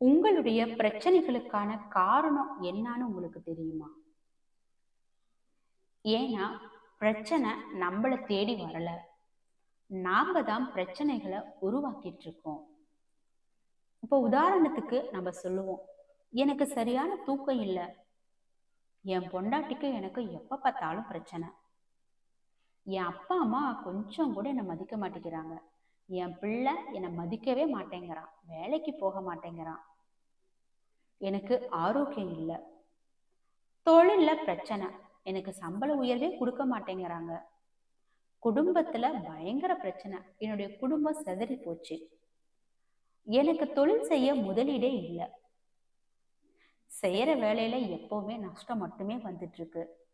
உங்களுடைய பிரச்சனைகளுக்கான காரணம் என்னன்னு உங்களுக்கு தெரியுமா? ஏன்னா பிரச்சனை நம்மளை தேடி வரல. நாம தான் பிரச்சனைகளை உருவாக்கிட்டு இருக்கோம். இப்போ உதாரணத்துக்கு நம்ம சொல்லுவோம் எனக்கு சரியான தூக்கம் இல்லை. என் பொண்டாட்டிக்கு எனக்கு எப்ப பார்த்தாலும் பிரச்சனை. என் அப்பா அம்மா கொஞ்சம் கூட என்னை மதிக்க மாட்டேங்கிறாங்க. என் பிள்ளை என்னை மதிக்கவே மாட்டேங்கிறான். வேலைக்கு போக மாட்டேங்கிறான். எனக்கு ஆரோக்கியம் இல்லை. தொழில்ல பிரச்சனை. எனக்கு சம்பள உயர்வே கொடுக்க மாட்டேங்கிறாங்க. குடும்பத்துல பயங்கர பிரச்சனை. என்னுடைய குடும்பம் செதறி போச்சு. எனக்கு தொழில் செய்ய முதலீடே இல்லை. செய்யற வேலையில எப்பவுமே நஷ்டம் மட்டுமே வந்துட்டு இருக்கு.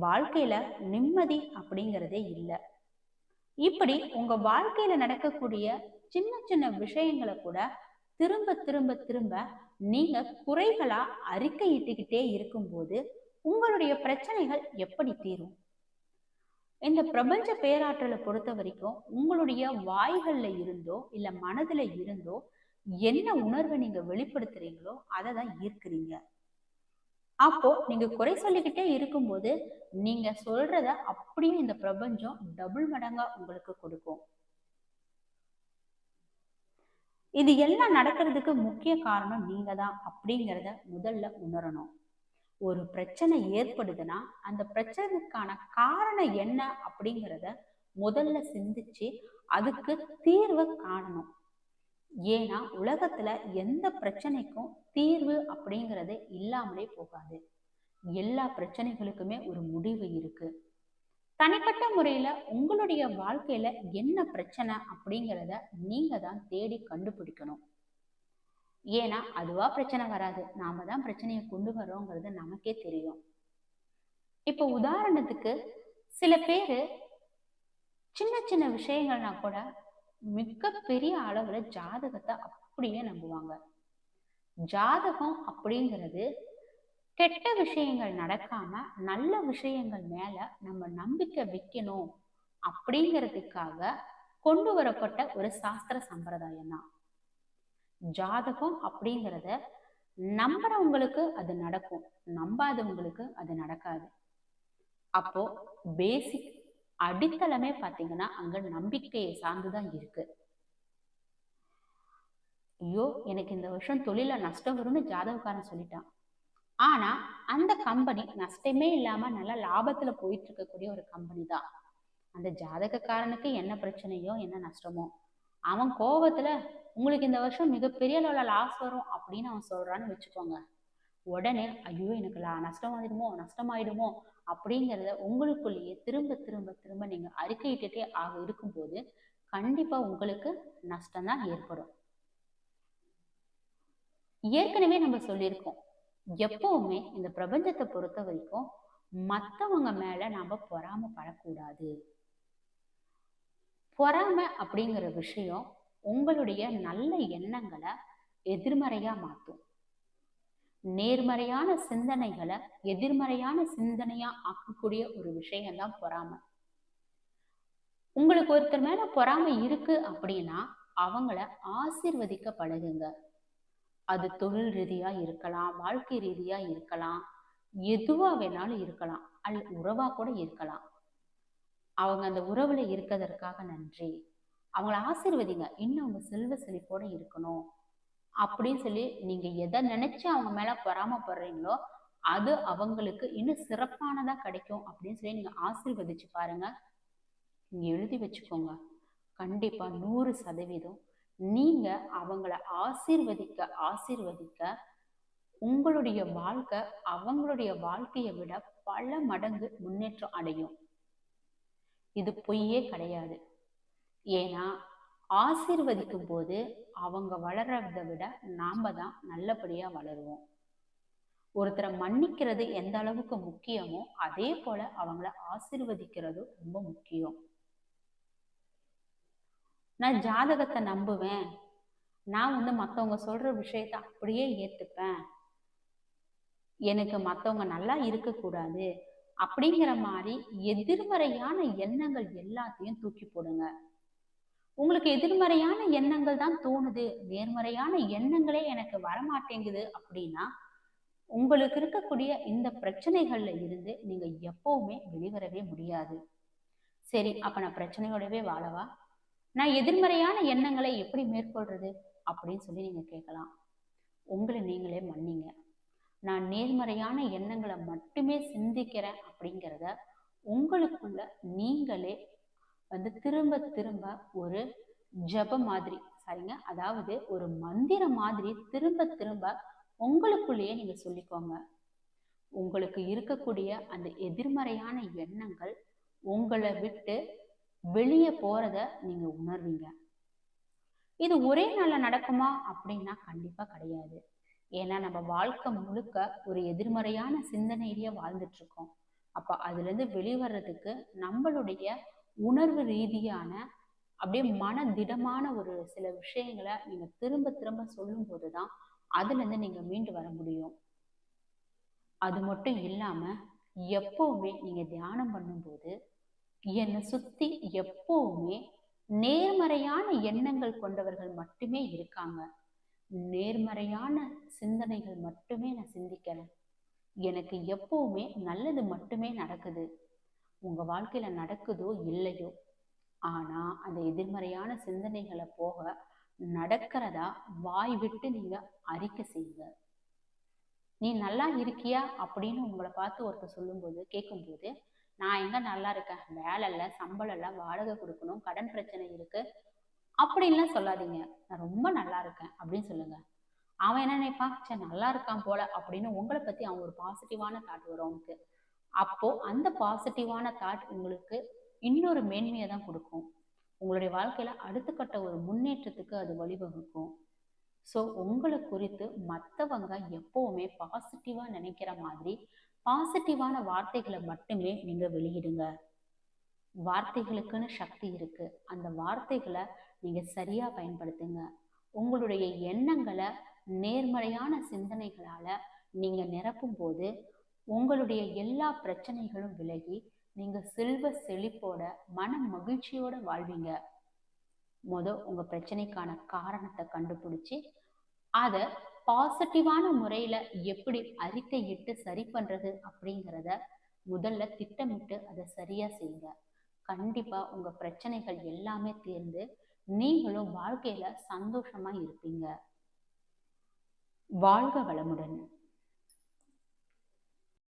வாழ்க்கையில நிம்மதி அப்படிங்கிறதே இல்லை. இப்படி உங்க வாழ்க்கையில நடக்கக்கூடிய சின்ன சின்ன விஷயங்களை கூட திரும்ப திரும்ப திரும்ப நீங்க குறைகளா அறிக்கையிட்டுக்கிட்டே இருக்கும்போது உங்களுடைய பிரச்சனைகள் எப்படி தீரும்? இந்த பிரபஞ்ச பேராற்றலை பொறுத்த வரைக்கும் உங்களுடைய வாய்கள்ல இருந்தோ இல்ல மனதுல இருந்தோ என்ன உணர்வை நீங்க வெளிப்படுத்துறீங்களோ அதை தான் ஈர்க்கிறீங்க. அப்போ நீங்க குறை சொல்லிக்கிட்டே இருக்கும்போது நீங்க சொல்றத அப்படியே இந்த பிரபஞ்சம் டபுள் மடங்கா உங்களுக்கு கொடுக்கும். இது எல்லாம் நடக்கிறதுக்கு முக்கிய காரணம் நீங்க தான் அப்படிங்கிறத முதல்ல உணரணும். ஒரு பிரச்சனை ஏற்படுதுன்னா அந்த பிரச்சனைக்கான காரணம் என்ன அப்படிங்கிறத முதல்ல சிந்திச்சு அதுக்கு தீர்வை காணணும். ஏன்னா உலகத்துல எந்த பிரச்சனைக்கும் தீர்வு அப்படிங்கிறது இல்லாமலே போகாது. எல்லா பிரச்சனைகளுக்குமே ஒரு முடிவு இருக்கு. தனிப்பட்ட முறையில உங்களுடைய வாழ்க்கையில என்ன பிரச்சனை அப்படிங்கிறத நீங்க தான் தேடி கண்டுபிடிக்கணும். ஏன்னா அதுவா பிரச்சனை வராது. நாம தான் பிரச்சனையை கொண்டு வரோங்கிறது நமக்கே தெரியும். இப்போ உதாரணத்துக்கு சில பேரு சின்ன சின்ன விஷயங்கள்னா கூட மிக பெரிய அளவுல ஜாதகத்தை அப்படியே நம்புவாங்க. ஜாதகம் அப்படிங்கிறது கெட்ட விஷயங்கள் நடக்காம நல்ல விஷயங்கள் மேல நம்ம நம்பிக்கை வைக்கணும் அப்படிங்கிறதுக்காக கொண்டு வரப்பட்ட ஒரு சாஸ்திர சம்பிரதாயம் தான். ஜாதகம் அப்படிங்கிறத நம்புறவங்களுக்கு அது நடக்கும் நம்பாதவங்களுக்கு அது நடக்காது. அப்போ பேசிக் அடித்தளமே பார்த்தீங்கன்னா அங்க நம்பிக்கையை சார்ந்துதான் இருக்கு. ஐயோ எனக்கு இந்த வருஷம் தொழில நஷ்டம் வரும்னு ஜாதகக்காரன் சொல்லிட்டான். ஆனா அந்த கம்பெனி நஷ்டமே இல்லாம நல்ல லாபத்துல போயிட்டு இருக்கக்கூடிய ஒரு கம்பெனி தான். அந்த ஜாதகக்காரனுக்கு என்ன பிரச்சனையோ என்ன நஷ்டமோ அவன் கோபத்துல உங்களுக்கு இந்த வருஷம் மிகப்பெரிய அளவில் லாஸ் வரும் அப்படின்னு அவன் சொல்றான்னு வச்சுக்கோங்க. உடனே ஐயோ எனக்கு லா நஷ்டம் ஆயிடுமோ நஷ்டமாயிடுமோ அப்படிங்கிறத உங்களுக்குள்ளேயே திரும்ப திரும்ப திரும்ப நீங்க அறிக்கையிட்டுட்டே ஆக இருக்கும்போது கண்டிப்பா உங்களுக்கு நஷ்டம் தான் ஏற்படும். ஏற்கனவே நம்ம சொல்லியிருக்கோம். எப்பவுமே இந்த பிரபஞ்சத்தை பொறுத்த வரைக்கும் மத்தவங்க மேல நாம பொறாமப்படக்கூடாது. பொறாமை அப்படிங்கிற விஷயம் உங்களுடைய நல்ல எண்ணங்களை எதிர்மறையா மாற்றும். நேர்மறையான சிந்தனைகளை எதிர்மறையான சிந்தனையா ஆக்கக்கூடிய ஒரு விஷயம் தான் பொறாமை. உங்களுக்கு ஒருத்தர் மேல பொறாமை இருக்கு அப்படின்னா அவங்கள ஆசிர்வதிக்க பழகுங்க. அது தொழில் ரீதியா இருக்கலாம் வாழ்க்கை ரீதியா இருக்கலாம் எதுவா வேணாலும் இருக்கலாம் அல்ல உறவா கூட இருக்கலாம். அவங்க அந்த உறவுல இருக்கிறதற்காக நன்றி. அவங்கள ஆசிர்வதிங்க. இன்னும் அவங்க செல்வ செழிப்போட இருக்கணும். அப்படின்னு சொல்லி நீங்க எதை நினைச்சு அவங்க மேல பொறாமப்படுறீங்களோ அது அவங்களுக்கு இன்னும் சிறப்பானதா கிடைக்கும் அப்படின்னு சொல்லி நீங்க ஆசீர்வதிச்சு பாருங்க. நீங்க எழுதி வச்சுக்கோங்க. கண்டிப்பா நூறு சதவீதம். நீங்க அவங்கள ஆசீர்வதிக்க ஆசீர்வதிக்க உங்களுடைய வாழ்க்கை அவங்களுடைய வாழ்க்கையை விட பல மடங்கு முன்னேற்றம் அடையும். இது பொய்யே கிடையாது. ஏன்னா ஆசிர்வதிக்கும் போது அவங்க வளர்றதை விட நாம தான் நல்லபடியா வளருவோம். ஒருத்தரை மன்னிக்கிறது எந்த அளவுக்கு முக்கியமோ அதே போல அவங்கள ஆசிர்வதிக்கிறது ரொம்ப முக்கியம். நான் ஜாதகத்தை நம்புவேன். நான் வந்து மற்றவங்க சொல்ற விஷயத்த அப்படியே ஏத்துப்பேன். எனக்கு மற்றவங்க நல்லா இருக்கக்கூடாது அப்படிங்கிற மாதிரி எதிர்மறையான எண்ணங்கள் எல்லாத்தையும் தூக்கி போடுங்க. உங்களுக்கு எதிர்மறையான எண்ணங்கள் தான் தோணுது. நேர்மறையான எண்ணங்களே எனக்கு வரமாட்டேங்குது அப்படின்னா உங்களுக்கு இருக்கக்கூடிய இந்த பிரச்சனைகள்ல இருந்து நீங்க எப்பவுமே வெளிவரவே முடியாது. சரி அப்ப நான் பிரச்சனையோடவே வாழவா? நான் எதிர்மறையான எண்ணங்களை எப்படி மேற்கொள்றது அப்படின்னு சொல்லி நீங்க கேட்கலாம். உங்களை நீங்களே மன்னிங்க. நான் நேர்மறையான எண்ணங்களை மட்டுமே சிந்திக்கிறேன் அப்படிங்கிறத உங்களுக்குள்ள நீங்களே வந்து திரும்ப திரும்ப ஒரு ஜப மாதிரி சரிங்க? அதாவது ஒரு மந்திரம் மாதிரி திரும்ப திரும்ப உங்களுக்குள்ளேயே நீங்க சொல்லிக்கோங்க. உங்களுக்கு இருக்கக்கூடிய அந்த எதிர்மறையான எண்ணங்கள் உங்களை விட்டு வெளியே போறத நீங்க உணர்வீங்க. இது ஒரே நாள்ல நடக்குமா? அப்படின்னா கண்டிப்பா கிடையாது. ஏன்னா நம்ம வாழ்க்கை முழுக்க ஒரு எதிர்மறையான சிந்தனையிலேயே வாழ்ந்துட்டு இருக்கோம். அப்ப அதுல இருந்து வெளிவர்றதுக்கு நம்மளுடைய உணர்வு ரீதியான அப்படியே மன திடமான ஒரு சில விஷயங்களை நீங்க திரும்ப திரும்ப சொல்லும் போதுதான் அதுல இருந்து நீங்க மீண்டு வர முடியும். அது மட்டும் இல்லாம எப்பவுமே நீங்க தியானம் பண்ணும்போது என்னை சுத்தி எப்பவுமே நேர்மறையான எண்ணங்கள் கொண்டவர்கள் மட்டுமே இருக்காங்க. நேர்மறையான சிந்தனைகள் மட்டுமே நான் சிந்திக்கிறேன். எனக்கு எப்பவுமே நல்லது மட்டுமே நடக்குது. உங்க வாழ்க்கையில நடக்குதோ இல்லையோ ஆனா அந்த எதிர்மறையான சிந்தனைகளை போக நடக்கிறதா வாய் விட்டு நீங்க அறிக்கை செய்யுங்க. நீ நல்லா இருக்கியா அப்படின்னு உங்களை பார்த்து ஒருத்தர் சொல்லும்போது கேட்கும்போது நான் எங்க நல்லா இருக்கேன்? வேலை இல்லை சம்பளம் இல்லை வாடகை கொடுக்கணும் கடன் பிரச்சனை இருக்கு. அப்படின்லாம் சொல்லாதீங்க. நான் ரொம்ப நல்லா இருக்கேன். அப்படின்னு சொல்லுங்க. அவன் என்ன நினைப்பான்? சே நல்லா இருக்கான் போல அப்படின்னு உங்களை பத்தி அவன் ஒரு பாசிட்டிவான தாட் வரும் அவனுக்கு. அப்போ அந்த பாசிட்டிவான தாட் உங்களுக்கு இன்னொரு மேன்மையை தான் கொடுக்கும். உங்களுடைய வாழ்க்கையில அடுத்த கட்ட ஒரு முன்னேற்றத்துக்கு அது வழிவகுக்கும். ஸோ உங்களை குறித்து மற்றவங்க எப்பவுமே பாசிட்டிவா நினைக்கிற மாதிரி பாசிட்டிவான வார்த்தைகளை மட்டுமே நீங்க வெளியிடுங்க. வார்த்தைகளுக்குன்னு சக்தி இருக்கு. அந்த வார்த்தைகளை நீங்க சரியா பயன்படுத்துங்க. உங்களுடைய எண்ணங்களை நேர்மறையான சிந்தனைகளால நீங்க நிரப்பும் போது உங்களுடைய எல்லா பிரச்சனைகளும் விலகி நீங்க செல்வ செழிப்போட மன மகிழ்ச்சியோட வாழ்வீங்க. முத உங்க பிரச்சனைக்கான காரணத்தை கண்டுபிடிச்சு அதை பாசிட்டிவான முறையில எப்படி அறிக்கையிட்டு சரி பண்றது அப்படிங்கிறத முதல்ல திட்டமிட்டு அதை சரியா செய்யுங்க. கண்டிப்பா உங்க பிரச்சனைகள் எல்லாமே தீர்ந்து நீங்களும் வாழ்க்கையில சந்தோஷமா இருப்பீங்க. வாழ்க வளமுடன்.